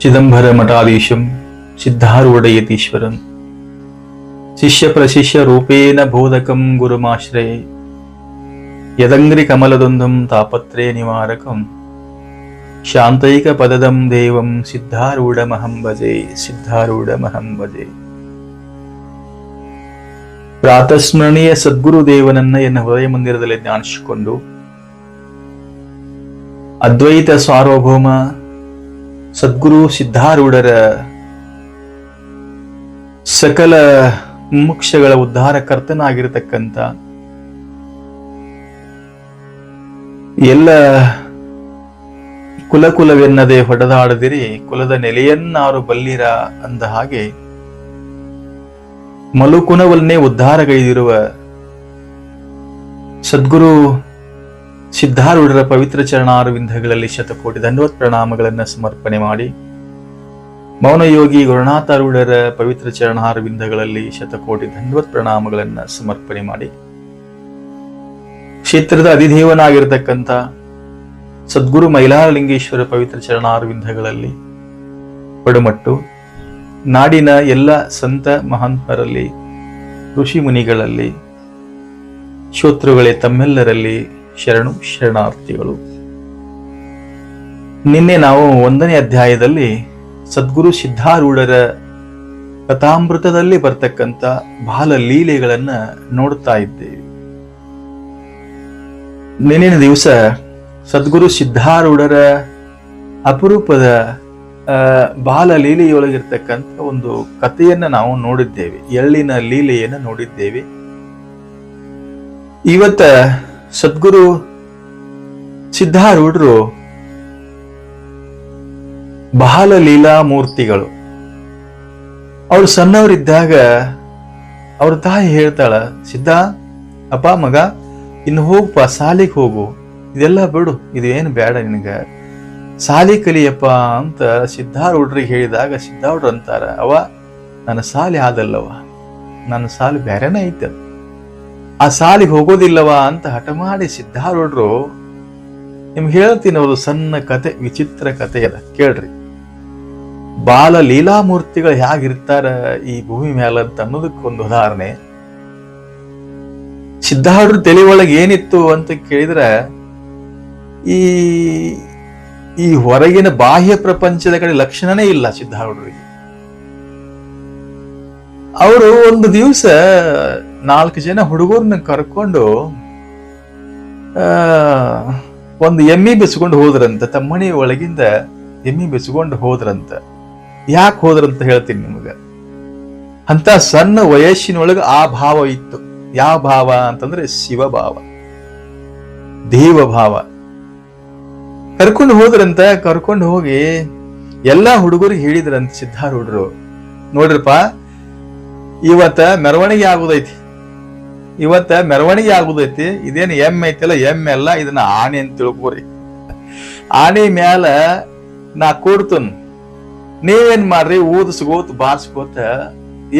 ಚಿದಂಬರ ಮಠಾಧೀಶಂ ಸಿದ್ಧಾರೂಢಯತೀಶ್ವರಂ ಶಿಷ್ಯ ಪ್ರಶಿಷ್ಯ ರೂಪೇಣ ಬೋಧಕಂ ಗುರುಮಾಶ್ರಯೇ ಯದಂಗ್ರಿ ಕಮಲದೊಂದಂ ತಾಪತ್ರಯ ನಿವಾರಕಂ ಶಾಂತೈಕ ಪದದಂ ದೇವಂ ಸಿದ್ಧಾರೂಢಮಹಂ ಭಜೆ ಸಿದ್ಧಾರೂಢಮಹಂ ಭಜೆ ಪ್ರಾತಸ್ಮರಣೀಯ ಸದ್ಗುರು ದೇವನನ್ನ ಎನ್ನ ಹೃದಯ ಮಂದಿರದಲ್ಲಿ ಧ್ಯಾನಿಸಿಕೊಂಡು ಅದ್ವೈತ ಸಾರ್ವಭೌಮ ಸದ್ಗುರು ಸಿದ್ಧಾರೂಢರ ಸಕಲ ಮುಕ್ಷಗಳ ಉದ್ಧಾರಕರ್ತನಾಗಿರತಕ್ಕಂಥ ಎಲ್ಲ ಕುಲಕುಲವೆನ್ನದೆ ಹೊಡೆದಾಡದಿರಿ, ಕುಲದ ನೆಲೆಯನ್ನಾರು ಬಲ್ಲಿರ ಅಂದ ಹಾಗೆ ಮಲುಕುನವನ್ನೇ ಉದ್ಧಾರಗೈದಿರುವ ಸದ್ಗುರು ಸಿದ್ಧಾರೂಢರ ಪವಿತ್ರ ಚರಣಾರವಿಂದಗಳಲ್ಲಿ ಶತಕೋಟಿ ಧನ್ವತ್ ಪ್ರಣಾಮಗಳನ್ನು ಸಮರ್ಪಣೆ ಮಾಡಿ. ಮೌನಯೋಗಿ ಗುರುನಾಥಾರೂಢರ ಪವಿತ್ರ ಚರಣಾರವಿಂದಗಳಲ್ಲಿ ಶತಕೋಟಿ ಧನ್ವತ್ ಪ್ರಣಾಮಗಳನ್ನು ಸಮರ್ಪಣೆ ಮಾಡಿ. ಕ್ಷೇತ್ರದ ಅಧಿದೇವನಾಗಿರತಕ್ಕಂಥ ಸದ್ಗುರು ಮೈಲಾರಲಿಂಗೇಶ್ವರ ಪವಿತ್ರ ಚರಣಾರವಿಂದಗಳಲ್ಲಿ ಪಡುಮಟ್ಟು ನಾಡಿನ ಎಲ್ಲ ಸಂತ ಮಹಾಂತರಲ್ಲಿ ಋಷಿ ಮುನಿಗಳಲ್ಲಿ, ಶ್ರೋತೃಗಳೇ ತಮ್ಮೆಲ್ಲರಲ್ಲಿ ಶರಣು ಶರಣಾರ್ಥಿಗಳು. ನಿನ್ನೆ ನಾವು ಒಂದನೇ ಅಧ್ಯಾಯದಲ್ಲಿ ಸದ್ಗುರು ಸಿದ್ಧಾರೂಢರ ಕಥಾಮೃತದಲ್ಲಿ ಬರ್ತಕ್ಕಂಥ ಬಾಲ ಲೀಲೆಗಳನ್ನ ನೋಡ್ತಾ ಇದ್ದೇವೆ. ನಿನ್ನಿನ ದಿವಸ ಸದ್ಗುರು ಸಿದ್ಧಾರೂಢರ ಅಪರೂಪದ ಬಾಲ ಲೀಲೆಯೊಳಗಿರ್ತಕ್ಕಂಥ ಒಂದು ಕಥೆಯನ್ನ ನಾವು ನೋಡಿದ್ದೇವೆ. ಎಳ್ಳಿನ ಲೀಲೆಯನ್ನು ನೋಡಿದ್ದೇವೆ. ಇವತ್ತ ಸದ್ಗುರು ಸಿದ್ಧಾರೂಢರು ಬಹಳ ಲೀಲಾ ಮೂರ್ತಿಗಳು ಅವ್ರು ಸಣ್ಣವರಿದ್ದಾಗ ಅವ್ರ ತಾಯಿ ಹೇಳ್ತಾಳ, ಸಿದ್ಧ, ಅಪ್ಪ, ಮಗ, ಇನ್ನು ಹೋಗಪ್ಪ ಸಾಲಿಗೆ ಹೋಗು. ಇದೆಲ್ಲ ಬಿಡು ಇದು ಏನು ಬೇಡ ನಿನಗ. ಸಾಲಿ ಕಲಿಯಪ್ಪ ಅಂತ ಸಿದ್ಧಾರೂಢರಿಗೆ ಹೇಳಿದಾಗ ಸಿದ್ಧಾರೂಢರು ಅಂತಾರ ಅವ ನನ್ನ ಸಾಲಿ ಆದಲ್ಲವ ನನ್ನ ಸಾಲಿ ಬೇರೆನೇ ಐತೆ ಆ ಸಾಲಿಗೆ ಹೋಗೋದಿಲ್ಲವ ಅಂತ ಹಠ ಮಾಡಿ ಸಿದ್ಧಾರೂಢರು ನಿಮ್ಗೆ ಹೇಳ್ತೀನಿ ಅವರು ಸಣ್ಣ ಕತೆ, ವಿಚಿತ್ರ ಕತೆ ಅದ ಕೇಳ್ರಿ. ಬಾಲ ಲೀಲಾಮೂರ್ತಿಗಳು ಹೇಗಿರ್ತಾರ ಈ ಭೂಮಿ ಮೇಲೆ ಅಂತ ಅನ್ನೋದಕ್ಕೊಂದು ಉದಾಹರಣೆ. ಸಿದ್ಧಾರೂಢ ತಲೆ ಒಳಗೆ ಏನಿತ್ತು ಅಂತ ಕೇಳಿದ್ರೆ, ಈ ಈ ಹೊರಗಿನ ಬಾಹ್ಯ ಪ್ರಪಂಚದ ಕಡೆ ಲಕ್ಷಣನೇ ಇಲ್ಲ ಸಿದ್ಧಾರೂಢರಿಗೆ. ಅವರು ಒಂದು ದಿವಸ ನಾಲ್ಕು ಜನ ಹುಡುಗರನ್ನ ಕರ್ಕೊಂಡು ಒಂದು ಎಮ್ಮಿ ಬಿಸ್ಕೊಂಡು ಹೋದ್ರಂತ ತಮ್ಮಣಿ ಒಳಗಿಂದ ಎಮ್ಮಿ ಬಿಸ್ಕೊಂಡು ಹೋದ್ರಂತ. ಯಾಕೆ ಹೋದ್ರಂತ ಹೇಳ್ತೀನಿ ನಿಮಗೆ. ಅಂತ ಸಣ್ಣ ವಯಸ್ಸಿನೊಳಗೆ ಆ ಭಾವ ಇತ್ತು. ಯಾವ ಭಾವ ಅಂತಂದ್ರೆ ಶಿವಭಾವ ದೇವ ಭಾವ. ಕರ್ಕೊಂಡು ಹೋದ್ರಂತ, ಕರ್ಕೊಂಡು ಹೋಗಿ ಎಲ್ಲಾ ಹುಡುಗರಿಗೆ ಹೇಳಿದ್ರಂತ ಸಿದ್ಧಾರೂಢರು. ನೋಡ್ರಪ್ಪ, ಇವತ್ತ ಮೆರವಣಿಗೆ ಆಗುದೈತಿ. ಇವತ್ತ ಮೆರವಣಿಗೆ ಆಗುದೈತಿ. ಇದೇನು ಎಮ್ಮೆ ಐತಿಲ್ಲ ಎಮ್ಮೆ ಅಲ್ಲ ಇದನ್ನ ಆನೆ ಅಂತ ತಿಳ್ಕೋರಿ. ಆನೆ ಮ್ಯಾಲ ನಾ ಕೊಡ್ತನ್. ನೀವೇನ್ ಮಾಡ್ರಿ, ಊದಿಸ್ಕೋತ, ಬಾರ್ಸ್ಕೋತ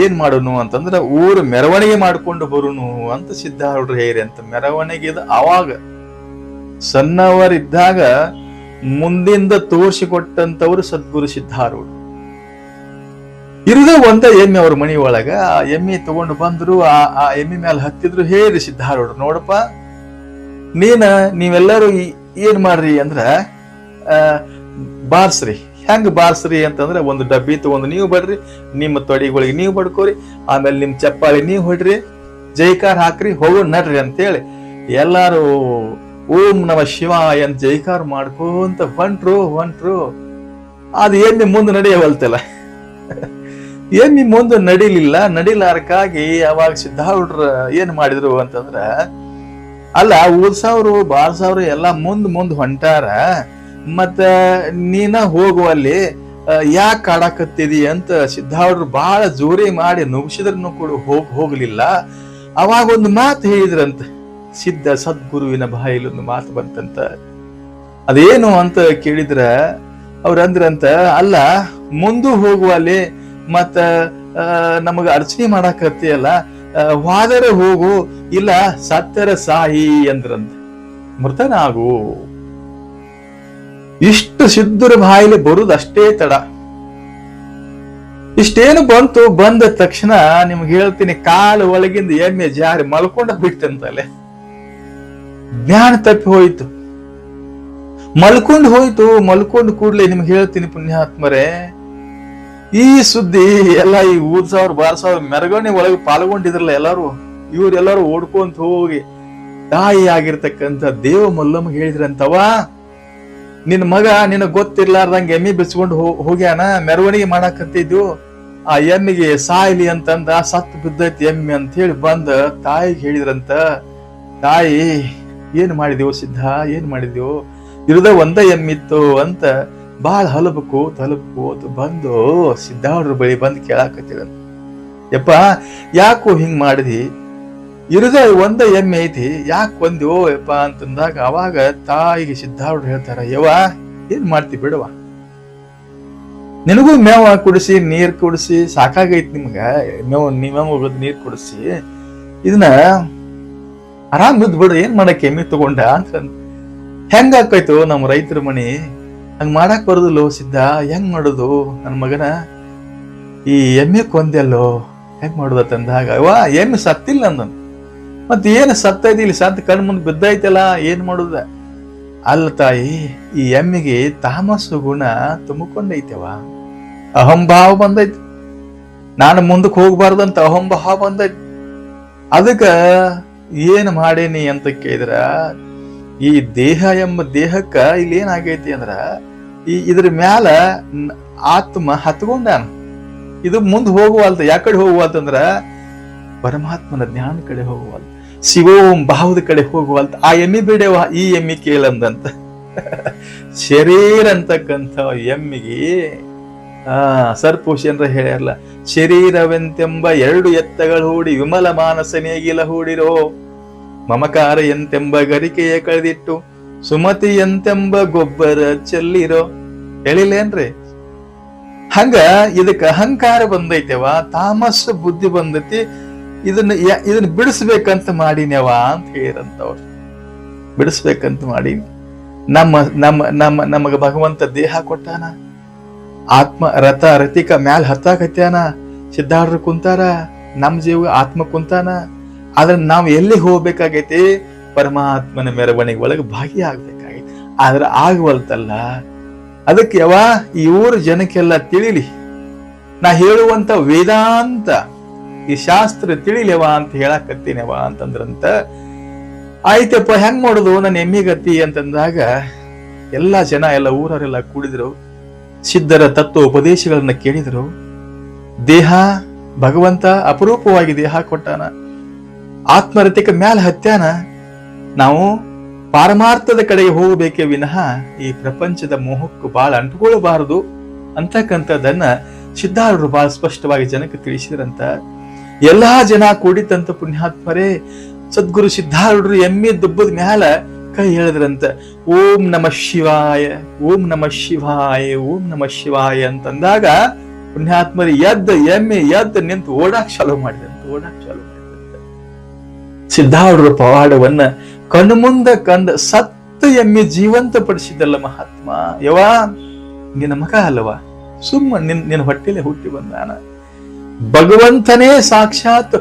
ಏನ್ ಮಾಡೋನು ಅಂತಂದ್ರ ಊರು ಮೆರವಣಿಗೆ ಮಾಡ್ಕೊಂಡು ಬರುನು ಅಂತ ಸಿದ್ಧಾರೂಢರು ಹೇರಿ ಅಂತ. ಮೆರವಣಿಗೆ ಅವಾಗ ಸಣ್ಣವರಿದ್ದಾಗ ಮುಂದಿಂದ ತೋರಿಸಿಕೊಟ್ಟಂತವ್ರು ಸದ್ಗುರು ಸಿದ್ಧಾರೂಢ ಇರುದ ಒಂದ ಎಮ್ಮೆ ಅವ್ರ ಮನಿ ಒಳಗ. ಆ ಎಮ್ಮೆ ತಗೊಂಡು ಬಂದ್ರು, ಆ ಆ ಎಮ್ಮೆ ಮೇಲೆ ಹತ್ತಿದ್ರು ಹೇಳಿ ಸಿದ್ಧಾರೂಢರು ನೋಡಪ್ಪ, ನೀನ, ನೀವೆಲ್ಲರೂ ಏನ್ ಮಾಡ್ರಿ ಅಂದ್ರ ಬಾರ್ಸ್ರಿ. ಹೆಂಗ್ ಬಾರ್ಸ್ರಿ ಅಂತಂದ್ರೆ, ಒಂದು ಡಬ್ಬಿ ತಗೊಂಡು ನೀವು ಬಡ್ರಿ, ನಿಮ್ಮ ತೊಡಿಗಳಿಗೆ ನೀವು ಬಡ್ಕೋರಿ, ಆಮೇಲೆ ನಿಮ್ ಚಪ್ಪಾಳಿ ನೀವು ಹೊಡ್ರಿ, ಜೈಕಾರ ಹಾಕ್ರಿ, ಹೋಗೋ ನಡ್ರಿ ಅಂತೇಳಿ. ಎಲ್ಲಾರು ಓಂ ನಮ ಶಿವ ಅಂತ ಜೈಕಾರ ಮಾಡ್ಕೊಂತ ಹೊಂಟ್ರು ಹೊಂಟ್ರು. ಅದು ಎಮ್ಮೆ ಮುಂದೆ ನಡೆಯವಲ್ತಲ್ಲ. ಎಮ್ಮೆ ಮುಂದೆ ನಡಿಲಿಲ್ಲ? ನಡಿಲಾರಕ್ಕಾಗಿ ಅವಾಗ ಸಿದ್ಧಾರೂಢರ ಏನ್ ಮಾಡಿದ್ರು ಅಂತಂದ್ರ, ಅಲ್ಲ ಊದ್ಸಾವ್ರು ಬಾಳ್ಸಾವ್ರು ಎಲ್ಲ ಮುಂದ್ ಮುಂದ್ ಹೊಂಟಾರ, ಮತ್ತ ನೀನ ಹೋಗುವಲ್ಲಿ ಯಾಕೆ ಕಾಡಾಕತ್ತಿದಿ ಅಂತ ಸಿದ್ಧಾರೂಢರು ಬಹಳ ಜೋರಿ ಮಾಡಿ ನುಗ್ಸಿದ್ರನು ಕೂಡ ಹೋಗ್, ಹೋಗ್ಲಿಲ್ಲ. ಅವಾಗ ಒಂದು ಮಾತು ಹೇಳಿದ್ರಂತ, ಸಿದ್ಧ ಸದ್ಗುರುವಿನ ಬಾಯಲ್ಲಿ ಒಂದು ಮಾತು ಬಂತಂತ. ಅದೇನು ಅಂತ ಕೇಳಿದ್ರ ಅವ್ರಂದ್ರಂತ ಅಲ್ಲ, ಮುಂದೂ ಹೋಗುವಲ್ಲಿ ಮತ್ತ ನಮಗ ಅರ್ಚನೆ ಮಾಡಕ್ ಹತ್ತಿಯಲ್ಲ ವಾದರೆ ಹೋಗು, ಇಲ್ಲ ಸತ್ಯರ ಸಾಯಿ ಅಂದ್ರಂತ. ಮೃತನಾಗು ಇಷ್ಟು ಸಿದ್ಧರ ಬಾಯಿಲಿ ಬರುದಷ್ಟೇ ತಡ. ಇಷ್ಟೇನು ಬಂತು, ಬಂದ ತಕ್ಷಣ ನಿಮ್ಗೆ ಹೇಳ್ತೀನಿ, ಕಾಲು ಒಳಗಿಂದ ಎಮ್ಮೆ ಜಾರಿ ಮಲ್ಕೊಂಡ ಬಿಟ್ಟಂತಲೆ. ಜ್ಞಾನ ತಪ್ಪಿ ಹೋಯ್ತು. ಮಲ್ಕೊಂಡು ಹೋಯ್ತು, ಮಲ್ಕೊಂಡು ಕೂಡ್ಲೆ ನಿಮ್ಗೆ ಹೇಳ್ತೀನಿ ಪುಣ್ಯಾತ್ಮರೇ ಈ ಸುದ್ದಿ ಎಲ್ಲ ಈ ಊರ್ ಸಾವಿರ, ಬಾರ್ ಸಾವಿರ ಮೆರವಣಿಗೆ ಒಳಗೆ ಪಾಲ್ಗೊಂಡಿದ್ರಲ್ಲ ಎಲ್ಲಾರು, ಇವ್ರೆಲ್ಲರೂ ಓಡ್ಕೊಂತ ಹೋಗಿ ತಾಯಿ ಆಗಿರ್ತಕ್ಕಂಥ ದೇವ ಮಲ್ಲಮ್ಮ ಹೇಳಿದ್ರಂತವ ನಿನ್ ಮಗ ನಿನಗ್ ಗೊತ್ತಿರ್ಲಾರ್ದಂಗೆ ಎಮ್ಮಿ ಬಿಚ್ಕೊಂಡು ಹೋಗ್ಯಾನ, ಮೆರವಣಿಗೆ ಮಾಡಾಕತ್ತಿದ್ದು ಆ ಎಮ್ಮಿಗೆ ಸಾಯ್ಲಿ ಅಂತಂದ ಸತ್ತು ಬಿದ್ದೈತಿ ಎಮ್ಮಿ ಅಂತ ಹೇಳಿ ಬಂದ ತಾಯಿಗೆ ಹೇಳಿದ್ರಂತ, ತಾಯಿ, ಏನ್ ಮಾಡಿದೆವು ಸಿದ್ಧ, ಏನ್ ಮಾಡಿದೆವು ಇರದ ಒಂದ ಎಮ್ಮಿತ್ತು ಅಂತ ಬಾಳ ಹಲಬಕು, ತಲಬಕು ಅಂತ ಬಂದು ಸಿದ್ಧಾವ್ರ ಬಳಿ ಬಂದು ಕೇಳಾಕತ್ತಿರಂತ ಯಪ್ಪ, ಯಾಕೋ ಹಿಂಗೆ ಮಾಡಿದಿ? ಇರುದ ಒಂದ ಎಮ್ಮೆ ಐತಿ, ಯಾಕೆ ಒಂದೋ ಯಪ್ಪ ಅಂತಂದಾಗ ಅವಾಗ ತಾಯಿಗೆ ಸಿದ್ಧಾವ್ರು ಹೇಳ್ತಾರ ಯವ ಏನ್ ಮಾಡ್ತಿ ಬಿಡವ ನಿನಗೂ ಮೇವ ಕುಡಿಸಿ, ನೀರ್ ಕುಡಿಸಿ, ಸಾಕಾಗೈತಿ ನಿಮ್ಗ? ಮೇವ್ ಮೇವ್ ಹೋಗೋದು ನೀರ್ ಕುಡಿಸಿ, ಇದನ್ನ ಆರಾಮ್ ಬಿದ್ದು ಬಿಡು, ಏನ್ ಮಾಡಕ್ಕೆ ಎಮ್ಮೆ ತಗೊಂಡ ಅಂತ ಹೆಂಗಾಕೈತು ನಮ್ಮ ರೈತರ ಮನಿ? ಹಂಗ್ ಮಾಡಕ್ ಬರೋದಿಲ್ಲೋ ಸಿದ್ಧ? ಹೆಂಗ್ ಮಾಡೋದು? ನನ್ನ ಮಗನ? ಈ ಎಮ್ಮೆ ಕೊಂದೆಲ್ಲೋ ಹೆಂಗ್ ಮಾಡೋದ ತಂದಾಗ ವಾ, ಎಮ್ಮೆ ಸತ್ತಿಲ್ಲ ಅಂದನು. ಮತ್ತೆ ಏನ್ ಸತ್ತೈತಿ ಇಲ್ಲಿ? ಸತ್ ಕಣ್ ಮುಂದೆ ಬಿದ್ದೈತಲ್ಲ, ಏನ್ ಮಾಡುದ? ಅಲ್ಲ ತಾಯಿ, ಈ ಎಮ್ಮೆಗೆ ತಾಮಸು ಗುಣ ತುಂಬಿಕೊಂಡೈತೆವ. ಅಹಂಭಾವ ಬಂದೈತಿ. ನಾನು ಮುಂದಕ್ಕೆ ಹೋಗ್ಬಾರ್ದಂತ ಅಹಂಭಾವ ಬಂದೈತಿ. ಅದಕ್ಕೆ ಏನು ಮಾಡೇನಿ ಅಂತ ಕೇಳಿದ್ರ, ಈ ದೇಹ ಎಂಬ ದೇಹಕ್ಕೆ ಇಲ್ಲಿ ಏನಾಗೈತಿ ಅಂದ್ರ ಈ ಇದ್ರ ಮ್ಯಾಲ ಆತ್ಮ ಹತ್ಕೊಂಡಾನ. ಇದು ಮುಂದ್ ಹೋಗುವಲ್ತ ಯಾಕಡೆ ಹೋಗುವಲ್ತಂದ್ರ ಪರಮಾತ್ಮನ ಜ್ಞಾನ ಕಡೆ ಹೋಗುವಲ್ ಶಿವೋಂ ಭಾವದ ಕಡೆ ಹೋಗುವಲ್ತ ಆ ಎಮ್ಮಿ ಬಿಡೆವ ಈ ಎಮ್ಮಿ ಕೇಳಂದಂತ. ಶರೀರ ಅಂತಕ್ಕಂಥ ಎಮ್ಮಿಗೆ, ಆ ಸರ್ಪೋಷನ್ರ ಹೇಳ್ಯಾರಲ್ಲ, ಶರೀರವೆಂತೆಂಬ ಎರಡು ಎತ್ತಗಳು ಹೂಡಿ ವಿಮಲ ಮಾನಸನೇಗಿಲ ಹೂಡಿರೋ, ಮಮಕಾರ ಎಂತೆಂಬ ಗರಿಕೆಯ ಕಳೆದಿಟ್ಟು ಸುಮತಿ ಎಂತೆಂಬ ಗೊಬ್ಬರ ಚೆಲ್ಲಿರೋ ಹೇಳಿಲ್ಲೇನ್ರಿ? ಹಂಗ ಇದಕ್ಕೆ ಅಹಂಕಾರ ಬಂದೈತೆವ ತಾಮಸ ಬುದ್ಧಿ ಬಂದೈತಿ, ಇದನ್ನ ಇದನ್ನ ಬಿಡಿಸ್ಬೇಕಂತ ಮಾಡಿನವ ಅಂತ ಹೇಳಿರಂತವ್ರು. ಬಿಡಿಸ್ಬೇಕಂತ ಮಾಡೀನಿ ನಮ್ಮ ನಮ್ಮ ನಮ್ಮ, ನಮಗ ಭಗವಂತ ದೇಹ ಕೊಟ್ಟಾನ, ಆತ್ಮ ರಥ ರತಿಕ ಮ್ಯಾಲ ಹತ್ತಾಕತ್ಯಾನ ಸಿದ್ಧಾರ್ಡ್ರು ಕುಂತಾರ, ನಮ್ಮ ಜೀವ ಆತ್ಮ ಕುಂತಾನ, ಆದ್ರೆ ನಾವು ಎಲ್ಲಿ ಹೋಗ್ಬೇಕಾಗೈತಿ? ಪರಮಾತ್ಮನ ಮೆರವಣಿಗೆ ಒಳಗೆ ಭಾಗಿಯಾಗಬೇಕಾಗಿ ಆದ್ರೆ ಆಗವಲ್ತಲ್ಲ. ಅದಕ್ಕೆ ಯಾವ ಈ ಊರ ಜನಕ್ಕೆಲ್ಲ ತಿಳಿಲಿ. ನಾ ಹೇಳುವಂತ ವೇದಾಂತ, ಈ ಶಾಸ್ತ್ರ ತಿಳಿಲೆವ ಅಂತ ಹೇಳಕತ್ತೀನವ ಅಂತಂದ್ರಂತ, ಆಯ್ತಪ್ಪ, ಹೆಂಗ್ ಮಾಡುದು ನನ್ನ ಎಮ್ಮಿಗತಿ ಅಂತಂದಾಗ, ಎಲ್ಲಾ ಜನ, ಎಲ್ಲ ಊರವರೆಲ್ಲ ಕೂಡಿದ್ರು. ಸಿದ್ಧರ ತತ್ವ ಉಪದೇಶಗಳನ್ನ ಕೇಳಿದ್ರು. ದೇಹ, ಭಗವಂತ ಅಪರೂಪವಾಗಿ ದೇಹ ಕೊಟ್ಟಾನ. ಆತ್ಮರತಿಕ ಮ್ಯಾಲ ಹತ್ಯಾನ. ನಾವು ಪಾರಮಾರ್ಥದ ಕಡೆಗೆ ಹೋಗಬೇಕೇ ವಿನಃ ಈ ಪ್ರಪಂಚದ ಮೋಹಕ್ಕೂ ಬಹಳ ಅಂಟುಕೊಳ್ಳಬಾರದು ಅಂತಕ್ಕಂಥದ್ದನ್ನ ಸಿದ್ಧಾರ್ಥರು ಬಹಳ ಸ್ಪಷ್ಟವಾಗಿ ಜನಕ್ಕೆ ತಿಳಿಸಿದ್ರಂತ. ಎಲ್ಲಾ ಜನ ಕೂಡಿತಂತ ಪುಣ್ಯಾತ್ಮರೇ, ಸದ್ಗುರು ಸಿದ್ಧಾರೂಢರು ಎಮ್ಮೆ ದುಬ್ಬದ ಮ್ಯಾಲ ಕೈ ಹೇಳಿದ್ರಂತ ಓಂ ನಮ ಶಿವಾಯ, ಓಂ ನಮ ಶಿವಾಯ, ಓಂ ನಮ ಶಿವಾಯ ಅಂತಂದಾಗ ಪುಣ್ಯಾತ್ಮರಿ ಎದ್ದ ಎಮ್ಮೆ ಎದ್ದ ನಿಂತು ಓಡಾಕ್ ಚಾಲು ಮಾಡಿದಂತ ಓಡಾಕ್ ಚಾಲು ಮಾಡಿದಂತ ಸಿದ್ಧಾರೂಢರ ಪವಾಡವನ್ನ ಕಣ್ಣು ಮುಂದ ಕಂಡ ಸತ್ತ ಎಮ್ಮೆ ಜೀವಂತ ಪಡಿಸಿದ್ದಲ್ಲ ಮಹಾತ್ಮ. ಯವಾ ನಿನ್ನ ಮಗ ಅಲ್ಲವಾ ಸುಮ್ಮ ನಿನ್ ನಿನ್ನ ಹೊಟ್ಟೆಲೆ ಹುಟ್ಟಿ ಬಂದಾನ ಭಗವಂತನೇ ಸಾಕ್ಷಾತ್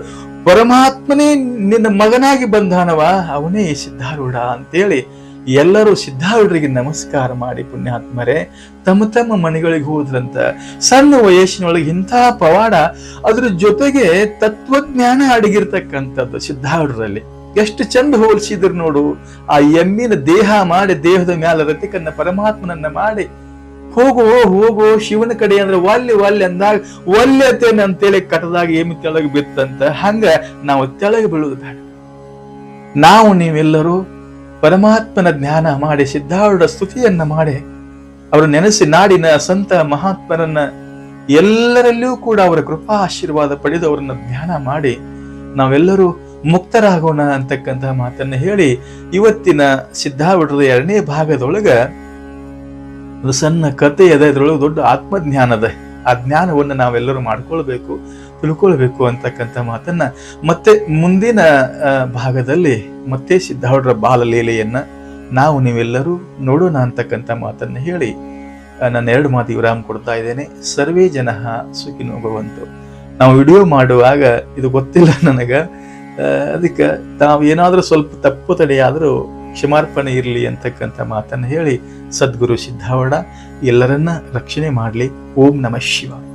ಪರಮಾತ್ಮನೇ ನಿನ್ನ ಮಗನಾಗಿ ಬಂದಾನವ ಅವನೇ ಸಿದ್ಧಾರೂಢ ಅಂತೇಳಿ ಎಲ್ಲರೂ ಸಿದ್ಧಾರೂಢರಿಗೆ ನಮಸ್ಕಾರ ಮಾಡಿ ಪುಣ್ಯಾತ್ಮರೇ. ತಮ್ಮ ತಮ್ಮ ಮನೆಗಳಿಗೆ ಹೋದ್ರಂತ ಸಣ್ಣ ವಯಸ್ಸಿನೊಳಗೆ ಇಂತಹ ಪವಾಡ ಅದ್ರ ಜೊತೆಗೆ ತತ್ವಜ್ಞಾನ ಅಡಗಿರ್ತಕ್ಕಂಥದ್ದು ಸಿದ್ಧಾರೂಢರಲ್ಲಿ. ಎಷ್ಟು ಚಂದ ಹೋಲಿಸಿದ್ರು ನೋಡು. ಆ ಎಮ್ಮಿನ ದೇಹ ಮಾಡಿ ದೇಹದ ಮ್ಯಾಲ ರತಿಕನ್ನ ಪರಮಾತ್ಮನನ್ನ ಮಾಡಿ ಹೋಗೋ ಹೋಗೋ ಶಿವನ ಕಡೆ ಅಂದ್ರೆ ಒಲ್ಲೆ ಒಲ್ಲೆ ಅಂದಾಗ ಒಲ್ಲೆತೇನೆ ಅಂತೇಳಿ ಕಟದಾಗ ಏಮಿ ತೆಳಗೆ ಬಿತ್ತಂತ ಹಂಗ ನಾವು ತೆಳಗೆ ಬೀಳುದು ಬೇಡ. ನಾವು ನೀವೆಲ್ಲರೂ ಪರಮಾತ್ಮನ ಜ್ಞಾನ ಮಾಡಿ ಸಿದ್ಧಾರೂಢ ಸ್ತುತಿಯನ್ನ ಮಾಡಿ ಅವರು ನೆನೆಸಿ ನಾಡಿನ ಸಂತ ಮಹಾತ್ಮರನ್ನ ಎಲ್ಲರಲ್ಲಿಯೂ ಕೂಡ ಅವರ ಕೃಪಾ ಆಶೀರ್ವಾದ ಪಡೆದು ಅವರನ್ನ ಧ್ಯಾನ ಮಾಡಿ ನಾವೆಲ್ಲರೂ ಮುಕ್ತರಾಗೋಣ ಅಂತಕ್ಕಂತಹ ಮಾತನ್ನ ಹೇಳಿ ಇವತ್ತಿನ ಸಿದ್ಧಾವಟದ ಎರಡನೇ ಭಾಗದೊಳಗ ಒಂದು ಸಣ್ಣ ಕತೆ ಅದ ಇದ್ರೊಳಗೆ ದೊಡ್ಡ ಆತ್ಮಜ್ಞಾನ ಅದ ಆ ಜ್ಞಾನವನ್ನು ನಾವೆಲ್ಲರೂ ಮಾಡ್ಕೊಳ್ಬೇಕು, ತಿಳ್ಕೊಳ್ಬೇಕು ಅಂತಕ್ಕಂಥ ಮಾತನ್ನ ಮತ್ತೆ ಮುಂದಿನ ಭಾಗದಲ್ಲಿ ಮತ್ತೆ ಸಿದ್ಧಾರೂಢರ ಬಾಲಲೀಲೆಯನ್ನ ನಾವು ನೀವೆಲ್ಲರೂ ನೋಡೋಣ ಅಂತಕ್ಕಂಥ ಮಾತನ್ನ ಹೇಳಿ ನನ್ನ ಎರಡು ಮಾತು ವಿರಾಮ ಕೊಡ್ತಾ ಇದ್ದೇನೆ. ಸರ್ವೇ ಜನ ಸುಖಿನೋ ಭವಂತು. ನಾವು ವಿಡಿಯೋ ಮಾಡುವಾಗ ಇದು ಗೊತ್ತಿಲ್ಲ ನನಗೆ. ಅದಕ್ಕೆ ತಾವು ಏನಾದರೂ ಸ್ವಲ್ಪ ತಪ್ಪು ತಡೆಯಾದರೂ ಕ್ಷಮಾರ್ಪಣೆ ಇರಲಿ ಅಂತಕ್ಕಂಥ ಮಾತನ್ನು ಹೇಳಿ ಸದ್ಗುರು ಸಿದ್ಧಾವಡ ಎಲ್ಲರನ್ನ ರಕ್ಷಣೆ ಮಾಡಲಿ. ಓಂ ನಮಃ ಶಿವಾಯ.